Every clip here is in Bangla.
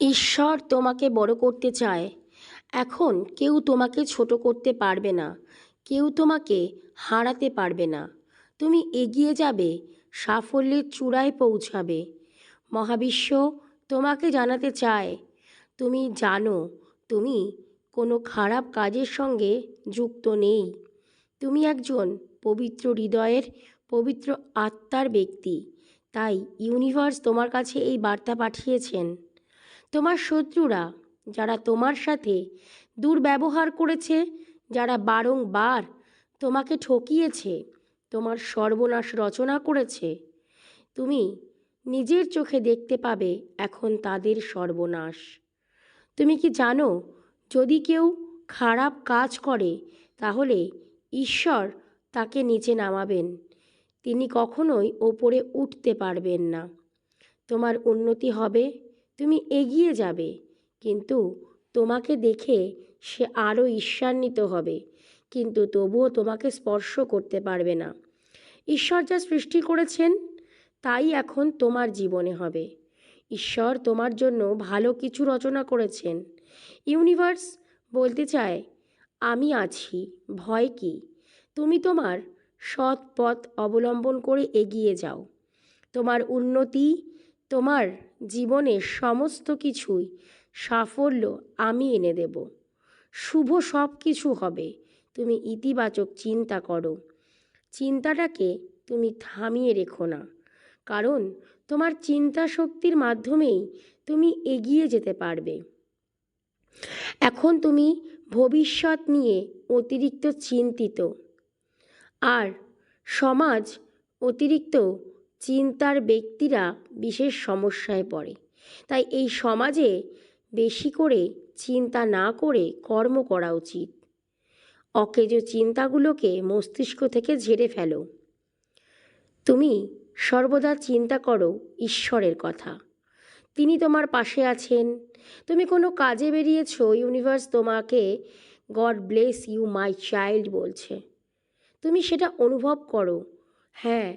ঈশ্বর তোমাকে বড় করতে চায়। এখন কেউ তোমাকে ছোট করতে পারবে না। কেউ তোমাকে হারাতে পারবে না। তুমি এগিয়ে যাবে, সাফল্যের চূড়ায় পৌঁছাবে। মহাবিশ্ব তোমাকে জানাতে চায়। তুমি জানো, তুমি কোনো খারাপ কাজের সঙ্গে যুক্ত নেই। তুমি একজন পবিত্র হৃদয়ের পবিত্র আত্মার ব্যক্তি। তাই ইউনিভার্স তোমার কাছে এই বার্তা পাঠিয়েছেন। তোমার শত্রুরা, যারা তোমার সাথে দুর্ব্যবহার করেছে, যারা বারংবার তোমাকে ঠকিয়েছে, তোমার সর্বনাশ রচনা করেছে, তুমি নিজের চোখে দেখতে পাবে এখন তাদের সর্বনাশ। তুমি কি জানো, যদি কেউ খারাপ কাজ করে, তাহলে ঈশ্বর তাকে নিচে নামাবেন, তিনি কখনোই ওপরে উঠতে পারবেন না। তোমার উন্নতি হবে তুমি এগিয়ে যাবে, কিন্তু তোমাকে দেখে সে আরও ঈর্ষান্বিত হবে, কিন্তু তবুও তোমাকে স্পর্শ করতে পারবে না। ঈশ্বর যা সৃষ্টি করেছেন, তাই এখন তোমার জীবনে হবে। ঈশ্বর তোমার জন্য ভালো কিছু রচনা করেছেন। ইউনিভার্স বলতে চায়, আমি আছি, ভয় কি? তুমি তোমার সৎ পথ অবলম্বন করে এগিয়ে যাও। তোমার উন্নতি তোমার জীবনের সমস্ত কিছুই সাফল্য আমি এনে দেব। শুভ সব কিছু হবে। তুমি ইতিবাচক চিন্তা করো। চিন্তাটাকে তুমি থামিয়ে রেখো না। কারণ তোমার চিন্তা শক্তির মাধ্যমেই তুমি এগিয়ে যেতে পারবে। এখন তুমি ভবিষ্যৎ নিয়ে অতিরিক্ত চিন্তিত। আর সমাজ অতিরিক্ত চিন্তার ব্যক্তিরা বিশেষ সমস্যায় পড়ে। তাই এই সমাজে বেশি করে চিন্তা না করে কর্ম করা উচিত। অকেজো চিন্তাগুলোকে মস্তিষ্ক থেকে ঝেড়ে ফেলো। তুমি সর্বদা চিন্তা করো ঈশ্বরের কথা। তিনি তোমার পাশে আছেন। তুমি কোনো কাজে বেরিয়েছ, ইউনিভার্স তোমাকে god bless you my child বলছে। তুমি সেটা অনুভব করো। হ্যাঁ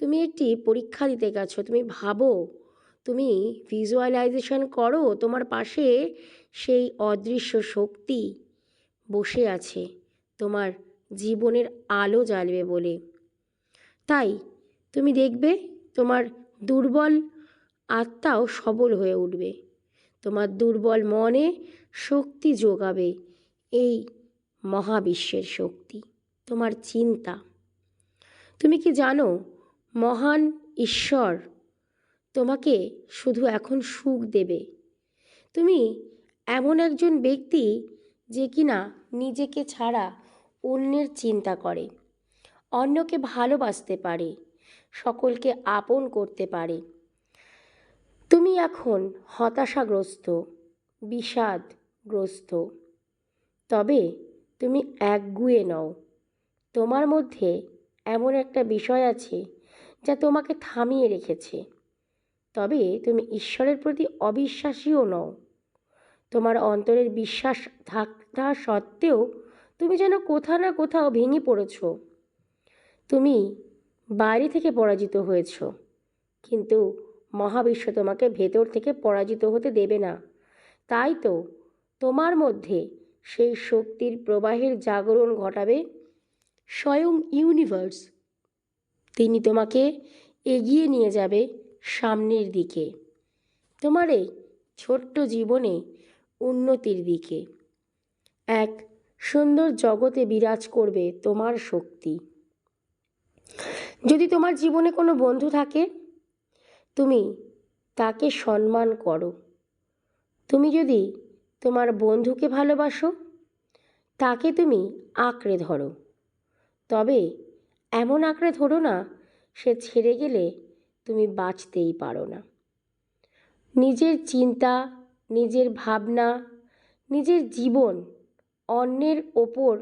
তুমি একটি পরীক্ষা দিতে গেছো, তুমি ভাবো, তুমি ভিজুয়ালাইজেশন করো, তোমার পাশে সেই অদৃশ্য শক্তি বসে আছে, তোমার জীবনের আলো জ্বালবে বলে। তাই তুমি দেখবে তোমার দুর্বল আত্মাও সবল হয়ে উঠবে, তোমার দুর্বল মনে শক্তি যোগাবে এই মহাবিশ্বের শক্তি, তোমার চিন্তা। তুমি কি জানো মহান ঈশ্বর তোমাকে শুধু এখন সুখ দেবে। তুমি এমন একজন ব্যক্তি যে কিনা নিজেকে ছাড়া অন্যের চিন্তা করে, অন্যকে ভালোবাসতে পারে, সকলকে আপন করতে পারে। তুমি এখন হতাশাগ্রস্ত, বিষাদগ্রস্ত, তবে তুমি একগুয়ে নও। তোমার মধ্যে এমন একটা বিষয় আছে যা তোমাকে থামিয়ে রেখেছে। তবে তুমি ঈশ্বরের প্রতি অবিশ্বাসীও নও। তোমার অন্তরের বিশ্বাস থাকা সত্ত্বেও তুমি যেন কোথাও না কোথাও ভেঙে পড়েছ। তুমি বাইরে থেকে পরাজিত হয়েছ, কিন্তু মহাবিশ্ব তোমাকে ভেতর থেকে পরাজিত হতে দেবে না। তাই তো তোমার মধ্যে সেই শক্তির প্রবাহের জাগরণ ঘটাবে স্বয়ং ইউনিভার্স। তিনি তোমাকে এগিয়ে নিয়ে যাবে সামনের দিকে। তোমার এই ছোট্ট জীবনে উন্নতির দিকে। এক সুন্দর জগতে বিরাজ করবে তোমার শক্তি। যদি তোমার জীবনে কোনো বন্ধু থাকে, তুমি তাকে সম্মান করো। তুমি যদি তোমার বন্ধুকে ভালোবাসো, তাকে তুমি আঁকড়ে ধরো। তবে এমন আঁকড়ে ধরো না, সে ছেড়ে গেলে তুমি বাঁচতেই পারো না। নিজের চিন্তা, নিজের ভাবনা, নিজের জীবন অন্যের ওপর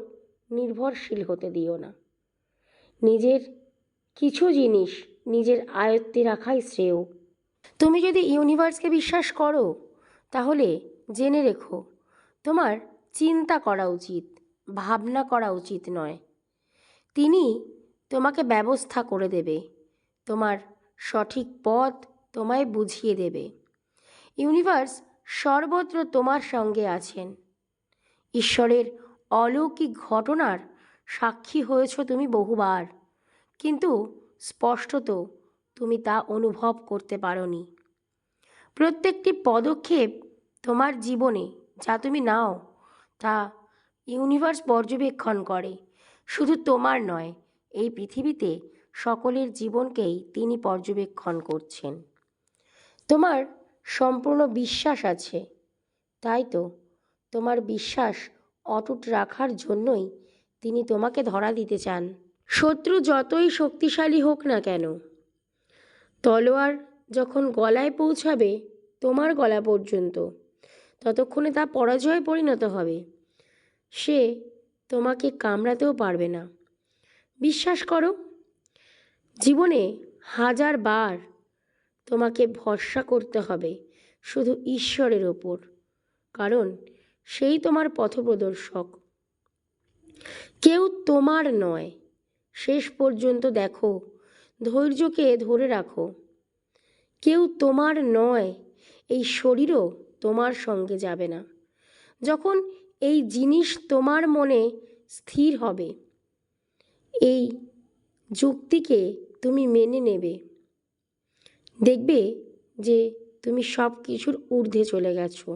নির্ভরশীল হতে দিও না। নিজের কিছু জিনিস নিজের আয়ত্তে রাখাই শ্রেয়। তুমি যদি ইউনিভার্সকে বিশ্বাস করো, তাহলে জেনে রেখো, তোমার চিন্তা করা উচিত, ভাবনা করা উচিত নয়। তিনি তোমাকে ব্যবস্থা করে দেবে। তোমার সঠিক পথ তোমায় বুঝিয়ে দেবে। ইউনিভার্স সর্বত্র তোমার সঙ্গে আছেন। ঈশ্বরের অলৌকিক ঘটনার সাক্ষী হয়েছ তুমি বহুবার। কিন্তু স্পষ্টত তুমি তা অনুভব করতে পারোনি। প্রত্যেকটি পদক্ষেপ তোমার জীবনে যা তুমি নাও, তা ইউনিভার্স পর্যবেক্ষণ করে। শুধু তোমার নয় এই পৃথিবীতে সকলের জীবনকেই তিনি পর্যবেক্ষণ করছেন। তোমার সম্পূর্ণ বিশ্বাস আছে। তাই তো, তোমার বিশ্বাস অটুট রাখার জন্যই তিনি তোমাকে ধরা দিতে চান। শত্রু যতই শক্তিশালী হোক না কেন, তলোয়ার যখন গলায় পৌঁছাবে তোমার গলা পর্যন্ত, ততক্ষণে তা পরাজয়ে পরিণত হবে। সে তোমাকে কামড়াতেও পারবে না। বিশ্বাস করো, জীবনে হাজার বার তোমাকে ভরসা করতে হবে শুধু ঈশ্বরের ওপর, কারণ সেই তোমার পথপ্রদর্শক। কেউ তোমার নয়, শেষ পর্যন্ত দেখো, ধৈর্যকে ধরে রাখো। কেউ তোমার নয়, এই শরীরও তোমার সঙ্গে যাবে না। যখন এই জিনিস তোমার মনে স্থির হবে এই যুক্তিকে তুমি মেনে নেবে। দেখবে যে তুমি সব কিছুর ঊর্ধ্বে চলে গেছো।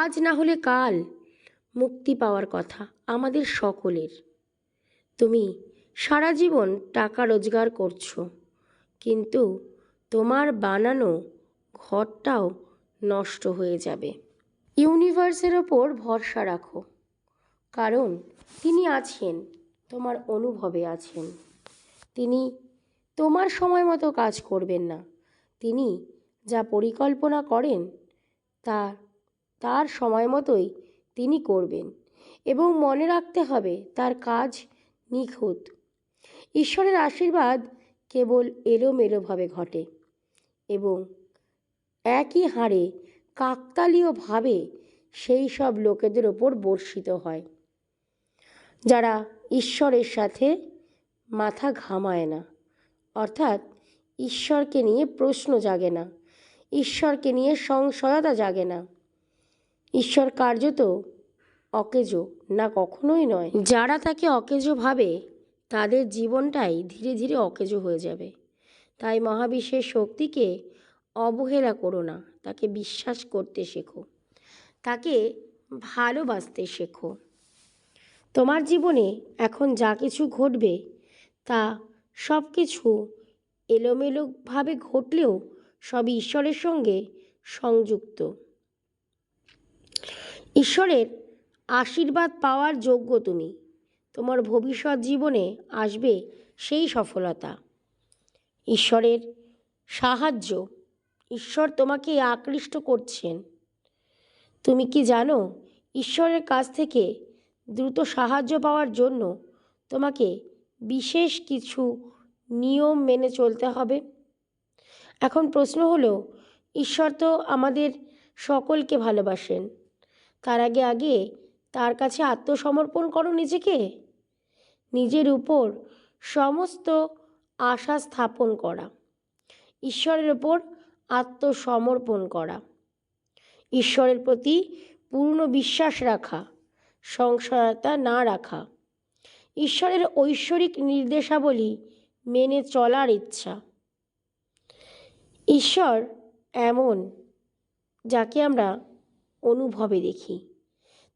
আজ না হলে কাল মুক্তি পাওয়ার কথা আমাদের সকলের। তুমি সারা জীবন টাকা রোজগার করছ, কিন্তু তোমার বানানো ঘরটাও নষ্ট হয়ে যাবে। ইউনিভার্সের ওপর ভরসা রাখো, কারণ তিনি আছেন, তোমার অনুভবে আছেন। তিনি তোমার সময় মতো কাজ করবেন না। তিনি যা পরিকল্পনা করেন, তা তার সময় মতোই তিনি করবেন এবং মনে রাখতে হবে তার কাজ নিখুঁত। ঈশ্বরের আশীর্বাদ কেবল এলোমেলোভাবে ঘটে এবং একই হাড়ে কাকতালীয়ভাবে সেই সব লোকেদের ওপর বর্ষিত হয়। যারা ঈশ্বরের সাথে মাথা ঘামায় না। অর্থাৎ ঈশ্বরকে নিয়ে প্রশ্ন জাগে না। ঈশ্বরকে নিয়ে সংশয়তা জাগে না। ঈশ্বর কার্যত অকেজো না কখনোই নয়। যারা তাকে অকেজো ভাবে, তাদের জীবনটাই ধীরে ধীরে অকেজো হয়ে যাবে। তাই মহাবিশ্বের শক্তিকে অবহেলা করো না। তাকে বিশ্বাস করতে শেখো। তাকে ভালোবাসতে শেখো। তোমার জীবনে এখন যা কিছু ঘটবে, তা সব কিছু এলোমেলোভাবে ঘটলেও সব ঈশ্বরের সঙ্গে সংযুক্ত। ঈশ্বরের আশীর্বাদ পাওয়ার যোগ্য তুমি। তোমার ভবিষ্যৎ জীবনে আসবে সেই সফলতা। ঈশ্বরের সাহায্য। ঈশ্বর তোমাকে আকৃষ্ট করছেন। তুমি কি জানো, ঈশ্বরের কাছ থেকে দ্রুত সাহায্য পাওয়ার জন্য তোমাকে বিশেষ কিছু নিয়ম মেনে চলতে হবে। এখন প্রশ্ন হলো, ঈশ্বর তো আমাদের সকলকে ভালোবাসেন। তার আগে আগে তার কাছে আত্মসমর্পণ করো নিজেকে। নিজের উপর সমস্ত আশা স্থাপন করা। ঈশ্বরের ওপর আত্মসমর্পণ করা। ঈশ্বরের প্রতি পূর্ণ বিশ্বাস রাখা। সংশয়তা না রাখা। ঈশ্বরের ঐশ্বরিক নির্দেশাবলী মেনে চলার ইচ্ছা। ঈশ্বর এমন যাকে আমরা অনুভবে দেখি।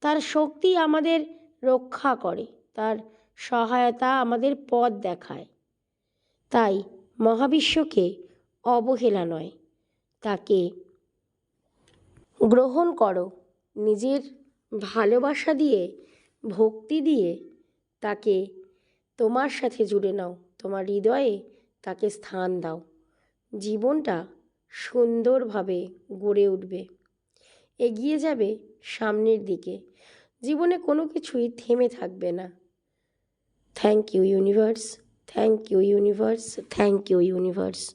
তার শক্তি আমাদের রক্ষা করে, তার সহায়তা আমাদের পথ দেখায়। তাই মহাবিশ্বকে অবহেলা নয়, তাকে গ্রহণ করো, নিজের ভালোবাসা দিয়ে, ভক্তি দিয়ে তাকে তোমার সাথে জুড়ে নাও, তোমার হৃদয়ে তাকে স্থান দাও। জীবনটা সুন্দরভাবে গড়ে উঠবে। এগিয়ে যাবে সামনের দিকে। জীবনে কোনো কিছুই থেমে থাকবে না। Thank you universe thank you universe thank you universe